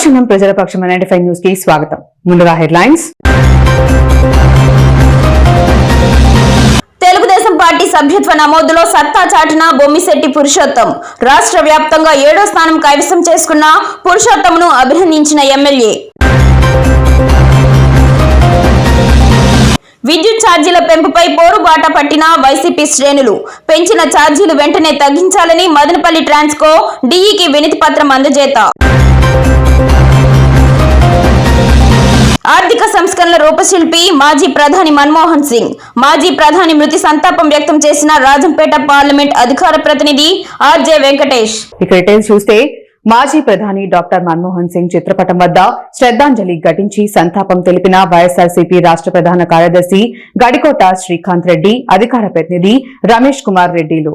అనుక్షణం ప్రజల పక్షం ninety five న్యూస్కి స్వాగతం. ముందుగా హెడ్లైన్స్. తెలుగుదేశం పార్టీ సభ్యత్వ నమోదులో సత్తా చాటిన బొమ్మిశెట్టి పురుషోత్తం. రాష్ట్ర వ్యాప్తంగా ఏడో స్థానం కైవసం చేసుకున్న పురుషోత్తంను అభినందించిన ఎమ్మెల్యే. విద్యుత్ ఛార్జీల పెంపుపై పోరుబాట పట్టిన వైసీపీ శ్రేణులు. పెంచిన ఛార్జీలు వెంటనే తగ్గించాలని మదనపల్లి ట్రాన్స్కో డీఈకి వినతి పత్రం అందజేత. ఆర్థిక సంస్కరణల రూపశిల్పి మాజీ ప్రధాని మన్మోహన్ సింగ్. మాజీ ప్రధాని మృతి సంతాపం వ్యక్తం చేసిన రాజంపేట పార్లమెంట్ అధికార ప్రతినిధి ఆర్జే వెంకటేష్. ఇక డీటెయిల్స్ చూస్తే మాజీ ప్రధాని డాక్టర్ మన్మోహన్ సింగ్ చిత్రపటం వద్ద శ్రద్ధాంజలి ఘటించి సంతాపం తెలిపిన వైఎస్ఆర్సీపీ రాష్ట్ర ప్రధాన కార్యదర్శి గడికోట శ్రీకాంత్ రెడ్డి అధికార ప్రతినిధి రమేష్ కుమార్ రెడ్డిలు.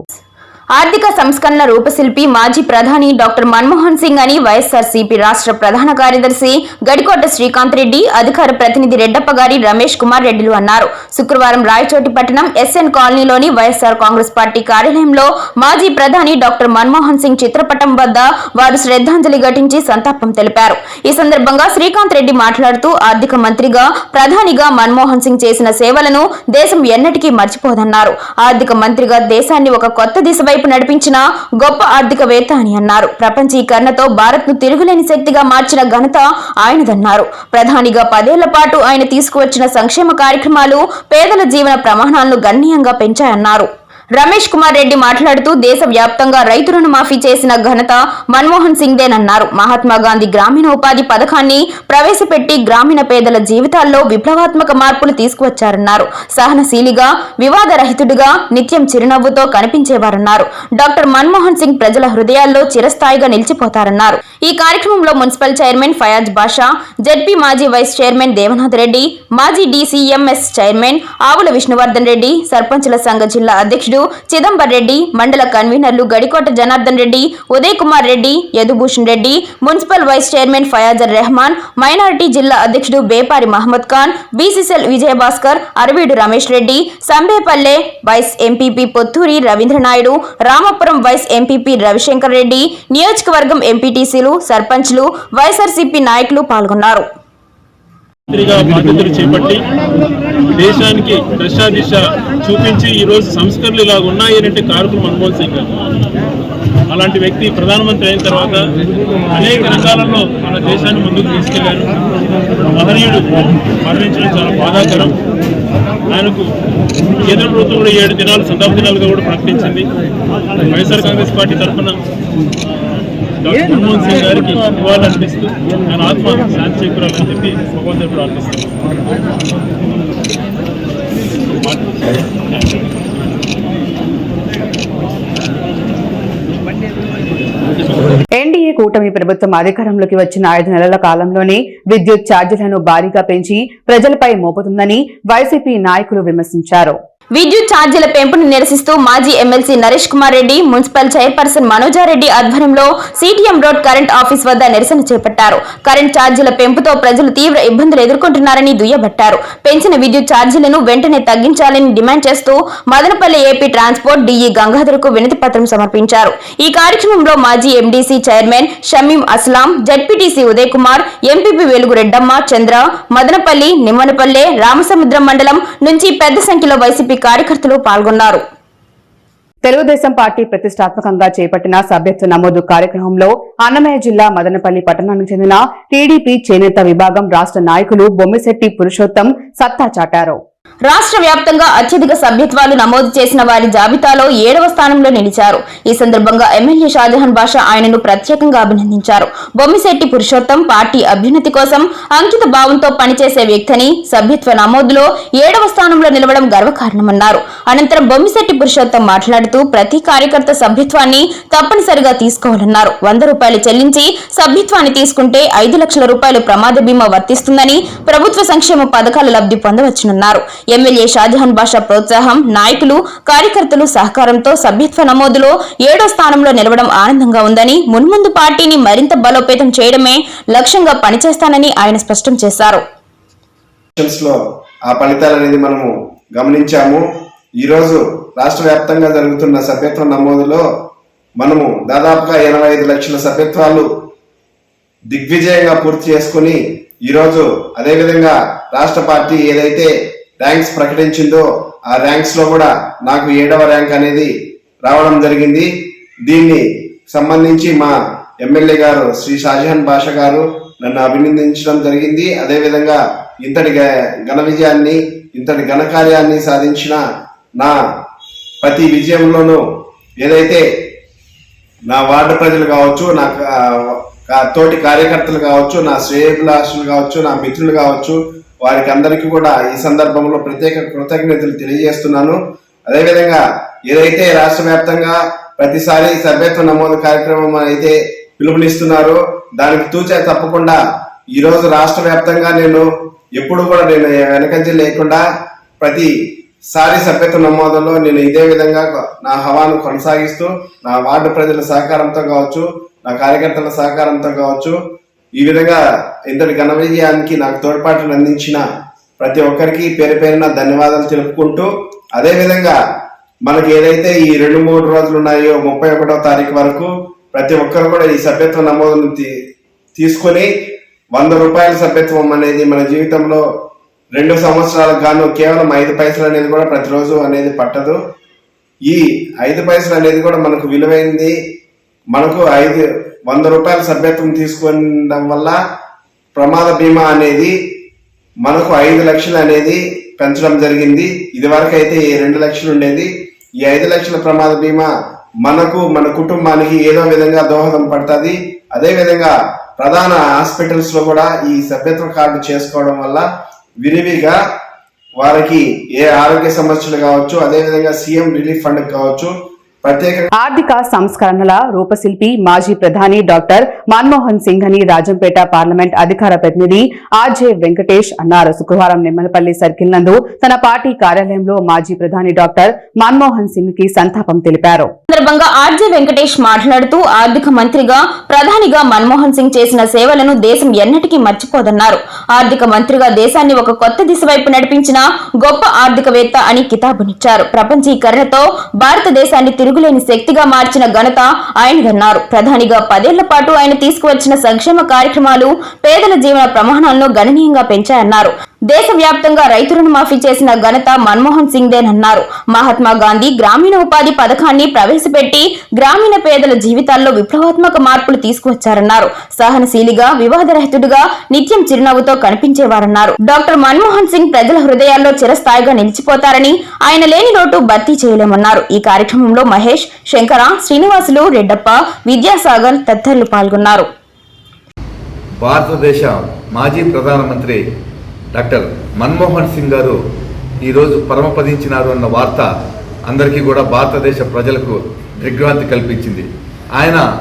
ఆర్థిక సంస్కరణల రూపశిల్పి మాజీ ప్రధాని డాక్టర్ మన్మోహన్ సింగ్ అని వైఎస్ఆర్సీపీ రాష్ట్ర ప్రధాన కార్యదర్శి గడికోట శ్రీకాంత్ రెడ్డి అధికార ప్రతినిధి రెడ్డప్ప గారి రమేష్ కుమార్ రెడ్డిలు అన్నారు. శుక్రవారం రాయచోటి పట్టణం ఎస్ఎన్ కాలనీలోని వైఎస్ఆర్ కాంగ్రెస్ పార్టీ కార్యాలయంలో మాజీ ప్రధాని డాక్టర్ మన్మోహన్ సింగ్ చిత్రపటం వద్ద వారు శ్రద్ధాంజలి ఘటించి సంతాపం తెలిపారు. ఈ సందర్భంగా శ్రీకాంత్ రెడ్డి మాట్లాడుతూ ఆర్థిక మంత్రిగా ప్రధానిగా మన్మోహన్ సింగ్ చేసిన సేవలను దేశం ఎన్నటికీ మర్చిపోదన్నారు. ఆర్థిక మంత్రిగా దేశాన్ని ఒక కొత్త దిశ వైపు నడిపించిన గొప్ప ఆర్థికవేత్త అని అన్నారు. ప్రపంచీకరణతో భారత్ను తిరుగులేని శక్తిగా మార్చిన ఘనత ఆయనదన్నారు. ప్రధానిగా పదేళ్ళ పాటు ఆయన తీసుకువచ్చిన సంక్షేమ కార్యక్రమాలు పేదల జీవన ప్రమాణాలను గణనీయంగా పెంచాయన్నారు. రమేష్ కుమార్ రెడ్డి మాట్లాడుతూ దేశ వ్యాప్తంగా రైతు రుణమాఫీ చేసిన ఘనత మన్మోహన్ సింగ్దేనన్నారు. మహాత్మా గాంధీ గ్రామీణ ఉపాధి పథకాన్ని ప్రవేశపెట్టి గ్రామీణ పేదల జీవితాల్లో విప్లవాత్మక మార్పులు తీసుకువచ్చారన్నారు. సహనశీలిగా వివాదరహితుడిగా నిత్యం చిరునవ్వుతో కనిపించేవారన్నారు. డాక్టర్ మన్మోహన్ సింగ్ ప్రజల హృదయాల్లో చిరస్థాయిగా నిలిచిపోతారన్నారు. ఈ కార్యక్రమంలో municipal chairman Fayaz Basha ZP మాజీ వైస్ చైర్మన్ దేవనాథ్ రెడ్డి మాజీ డీసీఎంఎస్ చైర్మన్ ఆవుల విష్ణువర్ధన్ రెడ్డి సర్పంచుల సంఘ జిల్లా అధ్యక్షుడు చిదంబర్ రెడ్డి మండల కన్వీనర్లు Gadikota Janardhan Reddy Uday Kumar Reddy Yadubhushan Reddy municipal vice chairman Fayazur Rehman minority జిల్లా అధ్యక్షుడు Bepari Mohammed Khan BCCL Vijayabhaskar Araveedu Ramesh Reddy Sambepalle vice MPP Potturi Ravindra Naidu Ramapuram vice MPP Ravishankar Reddy నియోజకవర్గం ఎంపీటీసీలు సర్పంచ్లు వైఎస్ఆర్సీపీ నాయకులు పాల్గొన్నారు. మంత్రిగా బాధ్యతలు చేపట్టి దేశానికి దశాదిశ చూపించి ఈరోజు సంస్కరణలు ఇలా ఉన్నాయనంటే కారకులు మన్మోహన్ సింగ్ గారు. అలాంటి వ్యక్తి ప్రధానమంత్రి అయిన తర్వాత అనేక రంగాలలో మన దేశాన్ని ముందుకు తీసుకెళ్ళారు. మహనీయుడు మరణించడం చాలా బాధాకరం. ఆయనకు కేంద్ర ప్రభుత్వం కూడా ఏడు దినాలు సంతాప దినాలుగా కూడా ప్రకటించింది. వైఎస్ఆర్ కాంగ్రెస్ పార్టీ తరఫున మన్మోహన్ సింగ్ గారికి నివాళులు అర్పిస్తూ ఆయన ఆత్మ శాంతి చేకూరాలని చెప్పి భగవంతుడు ప్రార్థిస్తాను ఎన్డీఏ కూటమి ప్రభుత్వం అధికారంలోకి వచ్చిన ఐదు నెలల కాలంలోనే విద్యుత్ ఛార్జీలను భారీగా పెంచి ప్రజలపై మోపుతుందని వైసీపీ నాయకులు విమర్శించారు. విద్యుత్ ఛార్జీల పెంపును నిరసిస్తూ మాజీ MLC Naresh Kumar Reddy municipal chairperson Manoja Reddy ఆధ్వర్యంలో సిటిఎం రోడ్ కరెంట్ ఆఫీస్ వద్ద నిరసన చేపట్టారు. కరెంట్ ఛార్జీల పెంపుతో ప్రజలు తీవ్ర ఇబ్బందులు ఎదుర్కొంటున్నారని దుయ్యబట్టారు. పెంచిన విద్యుత్ ఛార్జీలను వెంటనే తగ్గించాలని డిమాండ్ చేస్తూ మదనపల్లి ఏపీ ట్రాన్స్పోర్ట్ డిఈ గంగాధర్కు వినతి పత్రం సమర్పించారు. ఈ కార్యక్రమంలో మాజీ MDC chairman Shamim Aslam ZPTC Uday Kumar MPP Velugu Reddamma Chandra Madanapalle Nimmanapalle Ramasamudram మండలం నుంచి పెద్ద సంఖ్యలో వైసీపీ కార్యకర్తలు పాల్గొన్నారు. తెలుగుదేశం పార్టీ ప్రతిష్టాత్మకంగా చేపట్టిన సభ్యత్వ నమోదు కార్యక్రమంలో అన్నమయ్య జిల్లా మదనపల్లి పట్టణానికి చెందిన టీడీపీ చేనేత విభాగం రాష్ట్ర నాయకులు బొమ్మిశెట్టి పురుషోత్తం సత్తా చాటారు. రాష్ట్ర వ్యాప్తంగా అత్యధిక సభ్యత్వాలు నమోదు చేసిన వారి జాబితాలో ఏడవ స్థానంలో నిలిచారు. ఈ సందర్భంగా ఎమ్మెల్యే షాజహాన్ బాషా ఆయనను ప్రత్యేకంగా అభినందించారు. బొమ్మిశెట్టి పురుషోత్తం పార్టీ అభ్యున్నతి కోసం అంకిత భావంతో పనిచేసే వ్యక్తిని సభ్యత్వ నమోదులో ఏడవ స్థానంలో నిలవడం గర్వకారణమన్నారు. అనంతరం బొమ్మిశెట్టి పురుషోత్తం మాట్లాడుతూ ప్రతి కార్యకర్త సభ్యత్వాన్ని తప్పనిసరిగా తీసుకోవాలన్నారు. వంద రూపాయలు చెల్లించి సభ్యత్వాన్ని తీసుకుంటే ఐదు లక్షల రూపాయలు ప్రమాద బీమా వర్తిస్తుందని ప్రభుత్వ సంక్షేమ పథకాల లబ్ధి పొందవచ్చునన్నారు. ఎమ్మెల్యే షాజహాన్ బాషా ప్రోత్సాహం నాయకులు కార్యకర్తలు సహకారంతో సభ్యత్వ నమోదులో ఏడో స్థానంలో నిలవడం ఆనందంగా ఉందని మున్ముందు పార్టీని మరింత బలోపేతం చేయడమే లక్ష్యంగా పనిచేస్తానని ఆయన స్పష్టం చేశారు. ఆ ఫలితాలు అనేది మనము గమనించాము. ఈరోజు రాష్ట్ర వ్యాప్తంగా జరుగుతున్న సభ్యత్వ నమోదులో మనము దాదాపుగా ఎనభై ఐదు లక్షల సభ్యత్వాలు దిగ్విజయంగా పూర్తి చేసుకుని ఈరోజు అదేవిధంగా రాష్ట్ర పార్టీ ఏదైతే ర్యాంక్స్ ప్రకటించిందో ఆ ర్యాంక్స్లో కూడా నాకు ఏడవ ర్యాంక్ అనేది రావడం జరిగింది. దీన్ని సంబంధించి మా ఎమ్మెల్యే గారు శ్రీ షాజహాన్ బాషా గారు నన్ను అభినందించడం జరిగింది. అదేవిధంగా ఇంతటి ఘన విజయాన్ని ఇంతటి ఘనకార్యాన్ని సాధించిన నా ప్రతి విజయంలోనూ ఏదైతే నా వార్డు ప్రజలు కావచ్చు నా తోటి కార్యకర్తలు కావచ్చు నా శ్రేయభిలాషులు కావచ్చు నా మిత్రులు కావచ్చు వారికి అందరికీ కూడా ఈ సందర్భంలో ప్రత్యేక కృతజ్ఞతలు తెలియజేస్తున్నాను. అదేవిధంగా ఏదైతే రాష్ట్ర వ్యాప్తంగా ప్రతిసారి సభ్యత్వ నమోదు కార్యక్రమం అయితే పిలుపునిస్తున్నారో దానికి తూచా తప్పకుండా ఈరోజు రాష్ట్ర వ్యాప్తంగా నేను ఎప్పుడు కూడా నేను వెనకంజ లేకుండా ప్రతి సారి సభ్యత్వ నమోదులో నేను ఇదే విధంగా నా హవాను కొనసాగిస్తూ నా వార్డు ప్రజల సహకారంతో కావచ్చు నా కార్యకర్తల సహకారంతో కావచ్చు ఈ విధంగా ఇంతటి ఘన విజయానికి నాకు తోడ్పాటును అందించిన ప్రతి ఒక్కరికి పేరు పేరున ధన్యవాదాలు తెలుపుకుంటూ అదేవిధంగా మనకి ఏదైతే ఈ రెండు మూడు రోజులు ఉన్నాయో ముప్పై ఒకటో తారీఖు వరకు ప్రతి ఒక్కరు కూడా ఈ సభ్యత్వ నమోదును తీ- తీసుకొని వంద రూపాయల సభ్యత్వం అనేది మన జీవితంలో రెండు సంవత్సరాలకు గాను కేవలం ఐదు పైసలు అనేది కూడా ప్రతిరోజు అనేది పట్టదు. ఈ ఐదు పైసలు అనేది కూడా మనకు విలువైంది. మనకు ఐదు వంద రూపాయల సభ్యత్వం తీసుకోవడం వల్ల ప్రమాద బీమా అనేది మనకు ఐదు లక్షలు అనేది పెంచడం జరిగింది. ఇది అయితే ఈ రెండు లక్షలు ఉండేది. ఈ ఐదు లక్షల ప్రమాద బీమా మనకు మన కుటుంబానికి ఏదో విధంగా దోహదం పడుతుంది. అదేవిధంగా ప్రధాన హాస్పిటల్స్లో కూడా ఈ సభ్యత్వ కార్డు చేసుకోవడం వల్ల విరివిగా వారికి ఏ ఆరోగ్య సమస్యలు కావచ్చు అదే విధంగా సీఎం రిలీఫ్ ఫండ్ కావచ్చు ఆర్థిక సంస్కరణల రూపశిల్పి మాజీ ప్రధాని డాక్టర్ మన్మోహన్ సింగ్ అని రాజంపేట పార్లమెంట్ అధికార ప్రతినిధి ఆర్జే వెంకటేష్ అన్నారు. శుక్రవారం నిమ్మలపల్లి సర్కిల్ నందు తన పార్టీ కార్యాలయంలో మాజీ ప్రధాని డాక్టర్ మన్మోహన్ సింగ్కి సంతాపం తెలిపారు. సందర్భంగా ఆర్జే వెంకటేష్ మాట్లాడుతూ ఆర్థిక మంత్రిగా ప్రధానిగా మన్మోహన్ సింగ్ చేసిన సేవలను దేశం ఎన్నటికీ మర్చిపోదన్నారు. ఆర్థిక మంత్రిగా దేశాన్ని ఒక కొత్త దిశ వైపు నడిపించిన గొప్ప ఆర్థికవేత్త అని కితాబునిచ్చారు. ప్రపంచీకరణతో భారతదేశాన్ని తిరుగులేని శక్తిగా మార్చిన ఘనత ఆయనదన్నారు. ప్రధానిగా పదేళ్ళ పాటు ఆయన తీసుకువచ్చిన సంక్షేమ కార్యక్రమాలు పేదల జీవన ప్రమాణాలను గణనీయంగా పెంచాయన్నారు. దేశవ్యాప్తంగా రైతు రుణమాఫీ చేసిన ఘనత మన్మోహన్ సింగ్దేనన్నారు మహాత్మా గాంధీ గ్రామీణ ఉపాధి పథకాన్ని ప్రవేశపెట్టి గ్రామీణ పేదల జీవితాల్లో విప్లవాత్మక మార్పులు తీసుకువచ్చారన్నారు. సహనశీలిగా వివాదరహితుడిగా నిత్యం చిరునవ్వుతో కనిపించేవారన్నారు. డాక్టర్ మన్మోహన్ సింగ్ ప్రజల హృదయాల్లో చిరస్థాయిగా నిలిచిపోతారని ఆయన లేని లోటు భర్తీ చేయలేమన్నారు. ఈ కార్యక్రమంలో మహేష్ శంకర శ్రీనివాసులు రెడ్డప్ప విద్యాసాగర్ తదితరులు పాల్గొన్నారు. భారతదేశ మాజీ ప్రధానమంత్రి డాక్టర్ మన్మోహన్ సింగ్ గారు ఈరోజు పరమపదించినారు అన్న వార్త అందరికీ కూడా భారతదేశ ప్రజలకు దిగ్భ్రాంతి కల్పించింది. ఆయన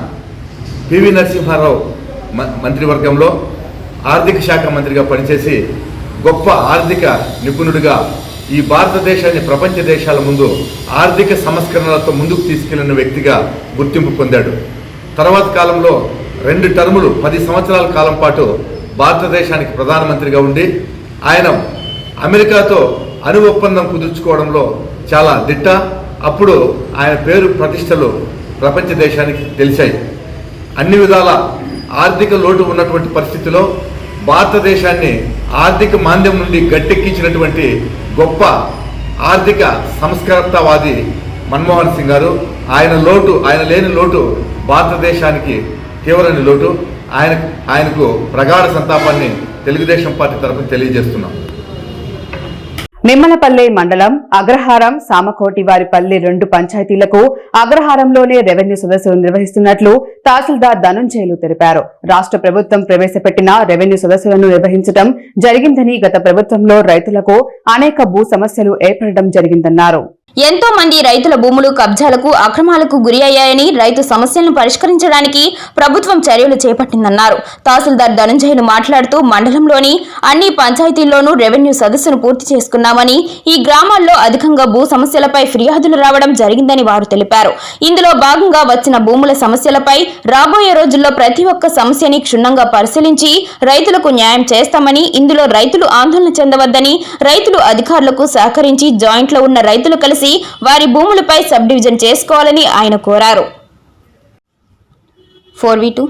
పివి నరసింహారావు మ- మంత్రివర్గంలో ఆర్థిక శాఖ మంత్రిగా పనిచేసి గొప్ప ఆర్థిక నిపుణుడిగా ఈ భారతదేశాన్ని ప్రపంచ దేశాల ముందు ఆర్థిక సంస్కరణలతో ముందుకు తీసుకెళ్ళిన వ్యక్తిగా గుర్తింపు పొందాడు. తర్వాత కాలంలో రెండు టర్ములు పది సంవత్సరాల కాలం పాటు భారతదేశానికి ప్రధానమంత్రిగా ఉండి ఆయన అమెరికాతో అణు ఒప్పందం కుదుర్చుకోవడంలో చాలా దిట్ట. అప్పుడు ఆయన పేరు ప్రతిష్టలు ప్రపంచ దేశానికి తెలిసాయి అన్ని విధాల ఆర్థిక లోటు ఉన్నటువంటి పరిస్థితిలో భారతదేశాన్ని ఆర్థిక మాంద్యం నుండి గట్టెక్కించినటువంటి గొప్ప ఆర్థిక సంస్కర్తవాది మన్మోహన్ సింగ్ గారు. ఆయన లోటు ఆయన లేని లోటు భారతదేశానికి తీవ్రని లోటు. ఆయన ఆయనకు ప్రగాఢ సంతాపాన్ని తెలుగుదేశం పార్టీ తరఫున తెలియజేస్తున్నాం. నిమ్మలపల్లె మండలం అగ్రహారం సామకోటి వారిపల్లి రెండు పంచాయతీలకు అగ్రహారంలోనే రెవెన్యూ సదస్సులు నిర్వహిస్తున్నట్లు తహసీల్దార్ ధనుంజయులు తెలిపారు. రాష్ట్ర ప్రభుత్వం ప్రవేశపెట్టిన రెవెన్యూ సదస్సులను నిర్వహించడం జరిగిందని గత ప్రభుత్వంలో రైతులకు అనేక భూ సమస్యలు ఏర్పడడం జరిగిందన్నారు. ఎంతో మంది రైతుల భూములు కబ్జాలకు అక్రమాలకు గురి అయ్యాయని రైతు సమస్యలను పరిష్కరించడానికి ప్రభుత్వం చర్యలు చేపట్టిందన్నారు. తహసీల్దార్ ధనంజయులు మాట్లాడుతూ మండలంలోని అన్ని పంచాయతీల్లోనూ రెవెన్యూ సదస్సును పూర్తి చేసుకున్నామని ఈ గ్రామాల్లో అధికంగా భూ సమస్యలపై ఫిర్యాదులు రావడం జరిగిందని వారు తెలిపారు. ఇందులో భాగంగా వచ్చిన భూముల సమస్యలపై రాబోయే రోజుల్లో ప్రతి ఒక్క సమస్యని క్షుణ్ణంగా పరిశీలించి రైతులకు న్యాయం చేస్తామని ఇందులో రైతులు ఆందోళన చెందవద్దని రైతులు అధికారులకు సహకరించి జాయింట్లో ఉన్న రైతులు కలిసి వారి భూములపై సబ్ డివిజన్ చేసుకోవాలని ఆయన కోరారు. ఫోర్ వి టూ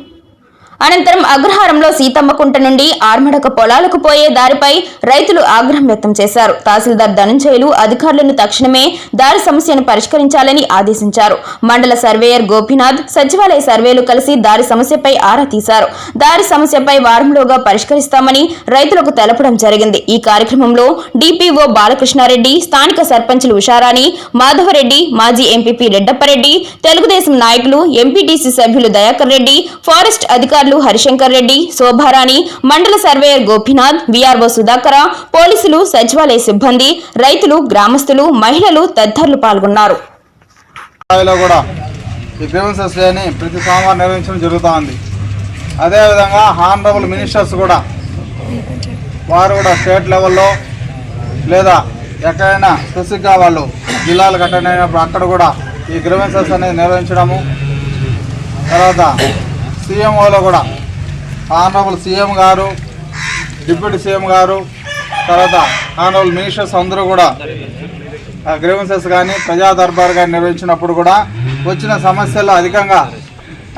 అనంతరం అగ్రహారంలో సీతమ్మకుంట నుండి ఆర్మడక పొలాలకు పోయే దారిపై రైతులు ఆగ్రహం వ్యక్తం చేశారు. తహసీల్దార్ ధనంజయులు అధికారులను తక్షణమే దారి సమస్యను పరిష్కరించాలని ఆదేశించారు. మండల సర్వేయర్ గోపీనాథ్ సచివాలయ సర్వేలు కలిసి దారి సమస్యపై ఆరా తీశారు. దారి సమస్యపై వారంలోగా పరిష్కరిస్తామని రైతులకు తెలపడం జరిగింది. ఈ కార్యక్రమంలో డిపిఓ బాలకృష్ణారెడ్డి స్థానిక సర్పంచులు ఉషారాణి మాధవరెడ్డి మాజీ ఎంపీపీ రెడ్డప్పరెడ్డి తెలుగుదేశం నాయకులు ఎంపీటీసీ సభ్యులు దయాకర్ రెడ్డి ఫారెస్ట్ అధికారులు హరిశంకర్ రెడ్డి శోభారాణి మండల సర్వేయర్ గోపీనాథ్ విఆర్ఓ సుధాకర పోలీసులు సచివాలయ సిబ్బంది రైతులు గ్రామస్తులు మహిళలు తదితరులు పాల్గొన్నారు. కూడా ఈ గ్రీవెన్సెస్ డేని ప్రతి సోమవారం నిర్వహించడం జరుగుతూ ఉంది అదేవిధంగా హానరబుల్ మినిస్టర్స్ కూడా వారు కూడా స్టేట్ లెవెల్లో లేదా ఎక్కడైనా స్పెసిఫిక్గా వాళ్ళు జిల్లాలకు అటెండ్ అయినప్పుడు అక్కడ కూడా ఈ గ్రీవెన్సెస్ అనేది నిర్వహించడము తర్వాత సీఎంఓలో కూడా. ఆనరబుల్ సీఎం గారు డిప్యూటీ సీఎం గారు తర్వాత ఆనరబుల్ మినిస్టర్స్ అందరూ కూడా గ్రీవెన్సెస్ కానీ ప్రజా దర్బార్ కానీ నిర్వహించినప్పుడు కూడా వచ్చిన సమస్యలు అధికంగా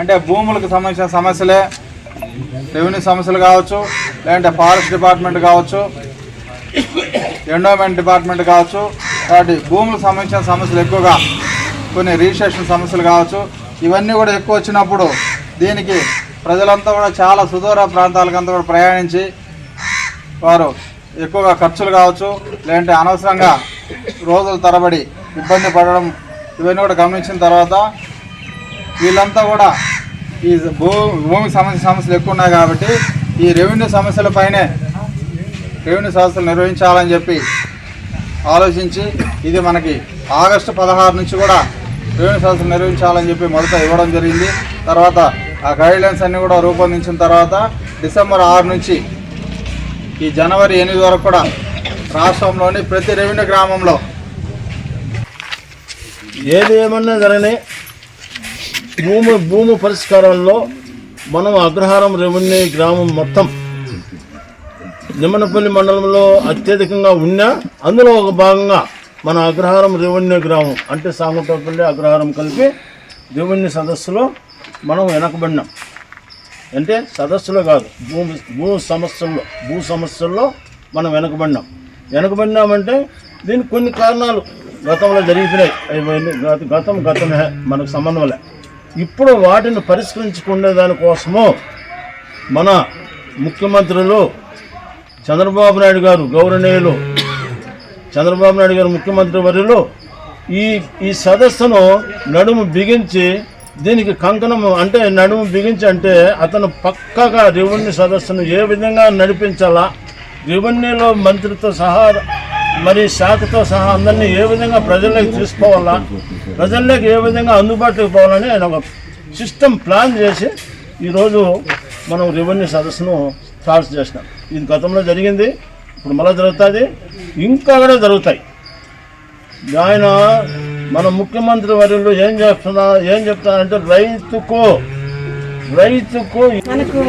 అంటే భూములకు సంబంధించిన సమస్యలే రెవెన్యూ సమస్యలు కావచ్చు లేదంటే ఫారెస్ట్ డిపార్ట్మెంట్ కావచ్చు ఎండోమెంట్ డిపార్ట్మెంట్ కావచ్చు కాబట్టి భూములకు సంబంధించిన సమస్యలు ఎక్కువగా కొన్ని రిజిస్ట్రేషన్ సమస్యలు కావచ్చు ఇవన్నీ కూడా ఎక్కువ వచ్చినప్పుడు దీనికి ప్రజలంతా కూడా చాలా సుదూర ప్రాంతాలకంతా కూడా ప్రయాణించి వారు ఎక్కువగా ఖర్చులు కావచ్చు లేదంటే అనవసరంగా రోజుల తరబడి ఇబ్బంది పడడం ఇవన్నీ కూడా గమనించిన తర్వాత వీళ్ళంతా కూడా ఈ భూ భూమికి సంబంధించిన సమస్యలు ఎక్కువ ఉన్నాయి కాబట్టి ఈ రెవెన్యూ సమస్యలపైనే రెవెన్యూ సమస్యలు నిర్వహించాలని చెప్పి ఆలోచించి ఇది మనకి ఆగస్టు పదహారు నుంచి కూడా రెవెన్యూ సమస్యలు నిర్వహించాలని చెప్పి మొదట ఇవ్వడం జరిగింది. తర్వాత ఆ గైడ్లైన్స్ అన్నీ కూడా రూపొందించిన తర్వాత డిసెంబర్ ఆరు నుంచి ఈ జనవరి ఎనిమిది వరకు కూడా రాష్ట్రంలోని ప్రతి రెవెన్యూ గ్రామంలో ఏది ఏమన్నా జరగని భూమి భూమి పరిష్కారంలో మనం అగ్రహారం రెవెన్యూ గ్రామం మొత్తం నిమ్మనపల్లి మండలంలో అత్యధికంగా ఉన్నా అందులో ఒక భాగంగా మన అగ్రహారం రెవెన్యూ గ్రామం అంటే సామటపల్లి అగ్రహారం కలిపి రెవెన్యూ సదస్సులో మనం వెనకబడినాం. అంటే సదస్సులో కాదు భూమి భూ సమస్యల్లో భూ సమస్యల్లో మనం వెనకబడినాం. వెనకబడినామంటే దీనికి కొన్ని కారణాలు గతంలో జరిగిపోయినాయి. అవి గత- గతం గతమే మనకు సంబంధం లే. ఇప్పుడు వాటిని పరిష్కరించుకునే దానికోసము మన ముఖ్యమంత్రులు చంద్రబాబు నాయుడు గారు గౌరవనీయులు చంద్రబాబు నాయుడు గారు ముఖ్యమంత్రి వర్యులు ఈ ఈ సదస్సును నడుము బిగించి దీనికి కంకణం అంటే నడుము బిగించి అంటే అతను పక్కగా రెవెన్యూ సదస్సును ఏ విధంగా నడిపించాలా? రెవెన్యూలో మంత్రితో సహా మరి శాఖతో సహా అందరినీ ఏ విధంగా ప్రజల్లోకి తీసుకోవాలా? ప్రజల్లోకి ఏ విధంగా అందుబాటులోకి పోవాలని ఆయన ఒక సిస్టమ్ ప్లాన్ చేసి ఈరోజు మనం రెవెన్యూ సదస్సును స్టార్ట్ చేసినాం. ఇది గతంలో జరిగింది ఇప్పుడు మళ్ళీ జరుగుతుంది ఇంకా కూడా జరుగుతాయి. ఆయన మన ముఖ్యమంత్రి వర్యులు ఏం చేస్తున్నా ఏం చెప్తారంటే రైతుకు రైతుకు మనకు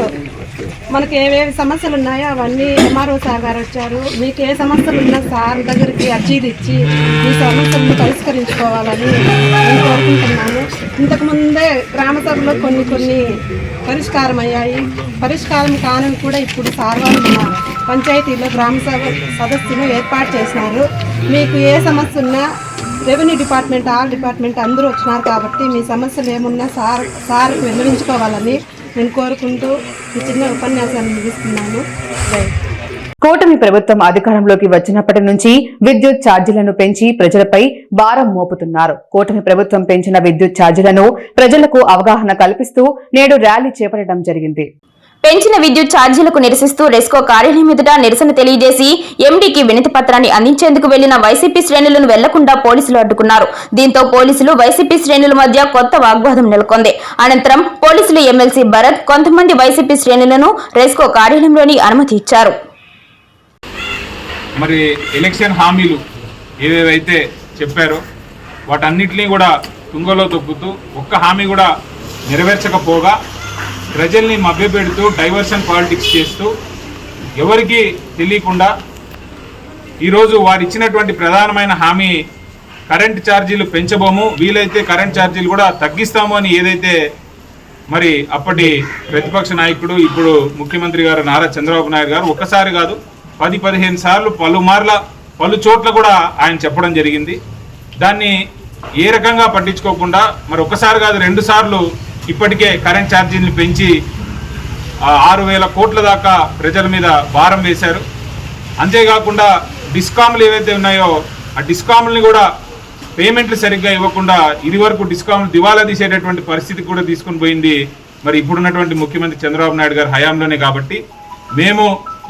మనకు ఏవేవి సమస్యలు ఉన్నాయో అవన్నీ ఎంఆర్ఓ సార్ గారు వచ్చారు. మీకు ఏ సమస్యలు ఉన్నా సార్ దగ్గరికి అర్జీలు ఇచ్చి మీ సమస్యలను పరిష్కరించుకోవాలని నేను కోరుకుంటున్నాను. ఇంతకుముందే గ్రామ సభలో కొన్ని కొన్ని పరిష్కారం అయ్యాయి. పరిష్కారం కానవి కూడా ఇప్పుడు సార్ వాళ్ళు పంచాయతీలో గ్రామ సభ సదస్సును ఏర్పాటు చేసినారు. మీకు ఏ సమస్య ఉన్నా రెవెన్యూ డిపార్ట్మెంట్ ఆల్ డిపార్ట్మెంట్ అందరూ వచ్చినారు కాబట్టి మీ సమస్యలు ఏమున్నా సార్ సార్కు వెల్లడించుకోవాలని నేను కోరుకుంటూ ఈ చిన్న ఉపన్యాసాన్ని ముగిస్తున్నాను. కూటమి ప్రభుత్వం అధికారంలోకి వచ్చినప్పటి నుంచి విద్యుత్ ఛార్జీలను పెంచి ప్రజలపై భారం మోపుతున్నారు. కూటమి ప్రభుత్వం పెంచిన విద్యుత్ ఛార్జీలను ప్రజలకు అవగాహన కల్పిస్తూ నేడు ర్యాలీ చేపట్టడం జరిగింది. పెంచిన విద్యుత్ ఛార్జీలకు నిరసిస్తూ రెస్కో కార్యాలయం ఎదుట నిరసన తెలియజేసి ఎండీకి వినతి పత్రాన్ని అందించేందుకు వెళ్ళిన వైసీపీ శ్రేణులను వెళ్ళకుండా పోలీసులు అడ్డుకున్నారు. దీంతో పోలీసులు వైసీపీ శ్రేణుల మధ్య కొత్త వాగ్వాదం నెలకొంది. అనంతరం పోలీసులు ఎమ్మెల్సీ భరత్ కొంతమంది వైసీపీ శ్రేణులను రెస్కో కార్యాలయంలోని అనుమతి ఇచ్చారు. మరి ఎలక్షన్ హామీలు ఏవేవైతే చెప్పారో వాటన్నిటినీ కూడా తుంగలో తొక్కుతూ ఒక్క హామీ కూడా నెరవేర్చకపోగా ప్రజల్ని మభ్యపెడుతూ డైవర్షన్ పాలిటిక్స్ చేస్తూ ఎవరికి తెలియకుండా ఈరోజు వారు ఇచ్చినటువంటి ప్రధానమైన హామీ కరెంట్ ఛార్జీలు పెంచబోము వీలైతే కరెంట్ ఛార్జీలు కూడా తగ్గిస్తాము అని ఏదైతే మరి అప్పటి ప్రతిపక్ష నాయకుడు ఇప్పుడు ముఖ్యమంత్రి గారు నారా చంద్రబాబు నాయుడు గారు ఒక్కసారి కాదు పది పదిహేను సార్లు పలుమార్ల పలు చోట్ల కూడా ఆయన చెప్పడం జరిగింది. దాన్ని ఏ రకంగా పట్టించుకోకుండా మరి ఒకసారి కాదు రెండు సార్లు ఇప్పటికే కరెంట్ ఛార్జీని పెంచి ఆరు వేల కోట్ల దాకా ప్రజల మీద భారం వేశారు. అంతేకాకుండా డిస్కామ్లు ఏవైతే ఉన్నాయో ఆ డిస్కామ్లని కూడా పేమెంట్లు సరిగ్గా ఇవ్వకుండా ఇది వరకు డిస్కామ్లు దివాలా తీసేటటువంటి పరిస్థితి కూడా తీసుకుని పోయింది. మరి ఇప్పుడున్నటువంటి ముఖ్యమంత్రి చంద్రబాబు నాయుడు గారి హయాంలోనే కాబట్టి మేము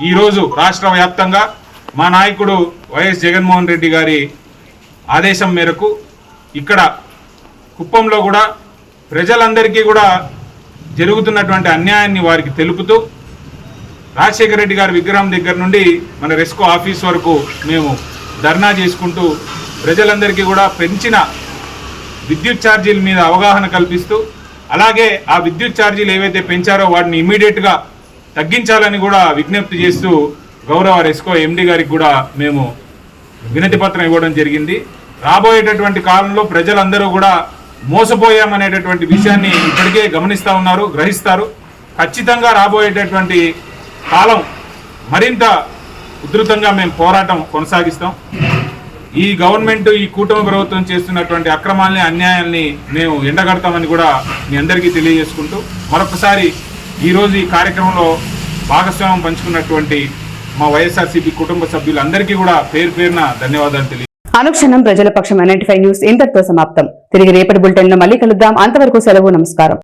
ఈరోజు రాష్ట్ర వ్యాప్తంగా మా నాయకుడు వైఎస్ జగన్మోహన్ రెడ్డి గారి ఆదేశం మేరకు ఇక్కడ కుప్పంలో కూడా ప్రజలందరికీ కూడా జరుగుతున్నటువంటి అన్యాయాన్ని వారికి తెలుపుతూ రాజశేఖర రెడ్డి గారి విగ్రహం దగ్గర నుండి మన రెస్కో ఆఫీస్ వరకు మేము ధర్నా చేసుకుంటూ ప్రజలందరికీ కూడా పెంచిన విద్యుత్ ఛార్జీల మీద అవగాహన కల్పిస్తూ అలాగే ఆ విద్యుత్ ఛార్జీలు ఏవైతే పెంచారో వాటిని ఇమీడియట్గా తగ్గించాలని కూడా విజ్ఞప్తి చేస్తూ గౌరవ రెస్కో ఎండి గారికి కూడా మేము వినతి పత్రం ఇవ్వడం జరిగింది. రాబోయేటటువంటి కాలంలో ప్రజలందరూ కూడా మోసపోయామనేటటువంటి విషయాన్ని ఇప్పటికే గమనిస్తూ ఉన్నారు గ్రహిస్తారు. ఖచ్చితంగా రాబోయేటటువంటి కాలం మరింత ఉధృతంగా మేము పోరాటం కొనసాగిస్తాం. ఈ గవర్నమెంట్ ఈ కూటమి ప్రభుత్వం చేస్తున్నటువంటి అక్రమాల్ని అన్యాయాల్ని మేము ఎండగడతామని కూడా మీ అందరికీ తెలియజేసుకుంటూ మరొకసారి ఈరోజు ఈ కార్యక్రమంలో భాగస్వామ్యం పంచుకున్నటువంటి మా వైఎస్ఆర్సీపీ కుటుంబ సభ్యులందరికీ కూడా పేరు పేరున ధన్యవాదాలు తెలియ అనుక్షణం ప్రజల పక్షం ఎన్ఐటీ న్యూస్ ఇంతటితో సమాప్తం. తిరిగి రేపటి బులెటిన్లో మళ్ళీ కలుద్దాం. అంతవరకు సెలవు నమస్కారం.